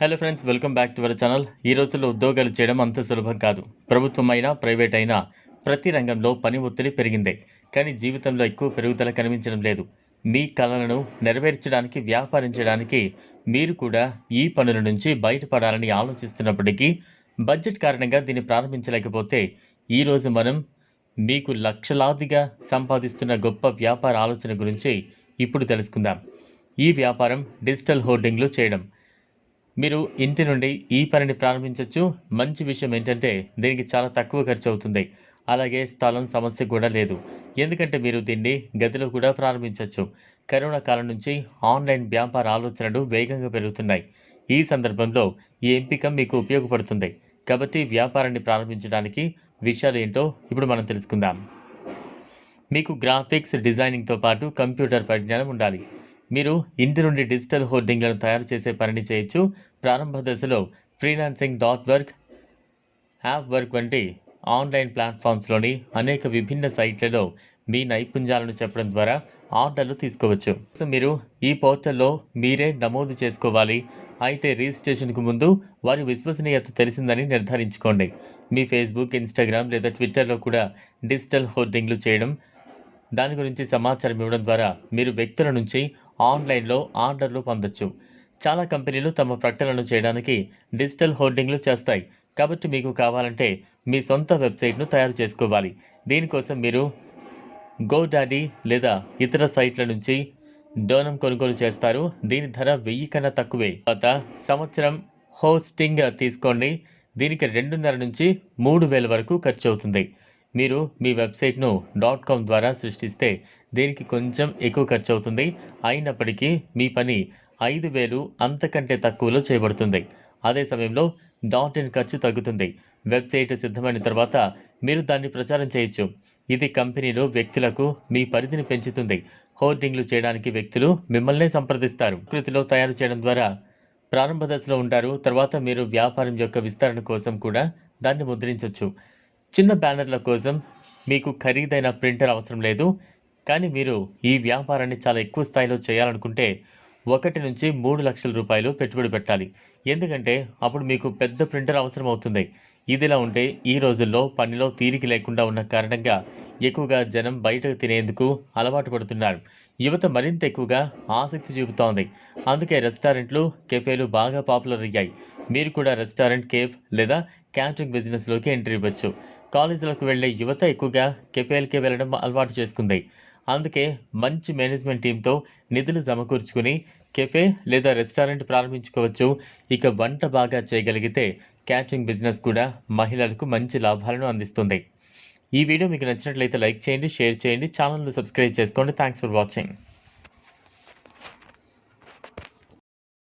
Hello friends welcome back to our channel ఈ రోజుల్లో ఉద్యోగాలు చేయడం అంత సులభం కాదు. ప్రభుత్వం అయినా ప్రైవేట్ అయినా ప్రతి రంగంలో పని ఒత్తిడి పెరిగిందే. కానీ జీవితంలో ఎక్కువ పెరుగుదల కనిపించడం లేదు. మీ కళలను నెరవేర్చడానికి వ్యాపారం చేయడానికి మీరు కూడా ఈ పనుల నుంచి బయటపడాలని ఆలోచిస్తున్నప్పటికీ బడ్జెట్ కారణంగా దీన్ని ప్రారంభించలేకపోతే ఈరోజు మనం మీకు లక్షలాదిగా సంపాదిస్తున్న గొప్ప వ్యాపార ఆలోచన గురించి ఇప్పుడు తెలుసుకుందాం. ఈ వ్యాపారం డిజిటల్ హోర్డింగ్లు చేయడం. మీరు ఇంటి నుండి ఈ పనిని ప్రారంభించవచ్చు మంచి విషయం ఏంటంటే దీనికి చాలా తక్కువ ఖర్చు అవుతుంది. అలాగే స్థలం సమస్య కూడా లేదు. ఎందుకంటే మీరు దీన్ని గదిలో కూడా ప్రారంభించవచ్చు కరోనా కాలం నుంచి ఆన్లైన్ వ్యాపార ఆలోచనలు వేగంగా పెరుగుతున్నాయి. ఈ సందర్భంలో ఈ ఎంపిక మీకు ఉపయోగపడుతుంది. కాబట్టి వ్యాపారాన్ని ప్రారంభించడానికి విషయాలు ఏంటో ఇప్పుడు మనం తెలుసుకుందాం. మీకు గ్రాఫిక్స్ డిజైనింగ్తో పాటు కంప్యూటర్ పరిజ్ఞానం ఉండాలి. మీరు ఇంటి నుండి డిజిటల్ హోర్డింగ్లను తయారు చేసే పనిని చేయొచ్చు. ప్రారంభ దశలో freelancing dot work app work వంటి ఆన్లైన్ ప్లాట్ఫామ్స్లోని అనేక విభిన్న సైట్లలో మీ నైపుణ్యాలను చెప్పడం ద్వారా ఆర్డర్లు తీసుకోవచ్చు. సో మీరు ఈ పోర్టల్లో మీరే నమోదు చేసుకోవాలి. అయితే రిజిస్ట్రేషన్కు ముందు వారి విశ్వసనీయత తెలిసిందని నిర్ధారించుకోండి. మీ ఫేస్బుక్ ఇన్స్టాగ్రామ్ లేదా ట్విట్టర్లో కూడా డిజిటల్ హోర్డింగ్లు చేయడం దాని గురించి సమాచారం ఇవ్వడం ద్వారా మీరు వ్యక్తుల నుంచి ఆన్లైన్లో ఆర్డర్లు పొందొచ్చు. చాలా కంపెనీలు తమ ప్రకటనలు చేయడానికి డిజిటల్ హోర్డింగ్లు చేస్తాయి. కాబట్టి మీకు కావాలంటే మీ సొంత వెబ్సైట్ను తయారు చేసుకోవాలి. దీనికోసం మీరు గోడాడీ లేదా ఇతర సైట్ల నుంచి డోనం కొనుగోలు చేస్తారు. దీని ధర వెయ్యి కన్నా తక్కువే. తర్వాత సంవత్సరం హోస్టింగ్ తీసుకోండి. దీనికి రెండున్నర నుంచి మూడు వేల వరకు ఖర్చు అవుతుంది. మీరు మీ వెబ్సైట్ను డాట్ కామ్ ద్వారా సృష్టిస్తే దీనికి కొంచెం ఎక్కువ ఖర్చు అవుతుంది అయినప్పటికీ మీ పని ఐదు వేలు అంతకంటే తక్కువలో చేయబడుతుంది. అదే సమయంలో డాట్ ఇన్ ఖర్చు తగ్గుతుంది. వెబ్సైట్ సిద్ధమైన తర్వాత మీరు దాన్ని ప్రచారం చేయొచ్చు. ఇది కంపెనీలో వ్యక్తులకు మీ పరిధిని పెంచుతుంది. హోర్డింగ్లు చేయడానికి వ్యక్తులు మిమ్మల్నే సంప్రదిస్తారు. కృతిలో తయారు చేయడం ద్వారా ప్రారంభ దశలో ఉంటారు. తర్వాత మీరు వ్యాపారం యొక్క విస్తరణ కోసం కూడా దాన్ని ముద్రించవచ్చు చిన్న బ్యానర్ల కోసం మీకు ఖరీదైన ప్రింటర్ అవసరం లేదు. కానీ మీరు ఈ వ్యాపారాన్ని చాలా ఎక్కువ స్థాయిలో చేయాలనుకుంటే ఒకటి నుంచి మూడు లక్షల రూపాయలు పెట్టుబడి పెట్టాలి. ఎందుకంటే అప్పుడు మీకు పెద్ద ప్రింటర్ అవసరం అవుతుంది. ఇదిలా ఉంటే ఈ రోజుల్లో పనిలో తీరిక లేకుండా ఉన్న కారణంగా ఎక్కువగా జనం బయటకు తినేందుకు అలవాటు పడుతున్నారు. యువత మరింత ఎక్కువగా ఆసక్తి చూపుతోంది. అందుకే రెస్టారెంట్లు కెఫేలు బాగా పాపులర్ అయ్యాయి. మీరు కూడా రెస్టారెంట్ కేఫ్ లేదా క్యాటరింగ్ బిజినెస్లోకి ఎంట్రీ ఇవ్వచ్చు. కాలేజీలకు వెళ్ళే యువత ఎక్కువగా కెఫేలకే వెళ్ళడం అలవాటు చేసుకుంది. అందుకే మంచి మేనేజ్మెంట్ టీంతో నిధులు సమకూర్చుకుని కెఫే లేదా రెస్టారెంట్ ప్రారంభించుకోవచ్చు. ఇక వంట బాగా చేయగలిగితే క్యాటరింగ్ బిజినెస్ కూడా మహిళలకు మంచి లాభాలను అందిస్తుంది. ఈ వీడియో మీకు నచ్చినట్లయితే లైక్ చేయండి షేర్ చేయండి ఛానల్ను సబ్స్క్రైబ్ చేసుకోండి. Thanks for watching.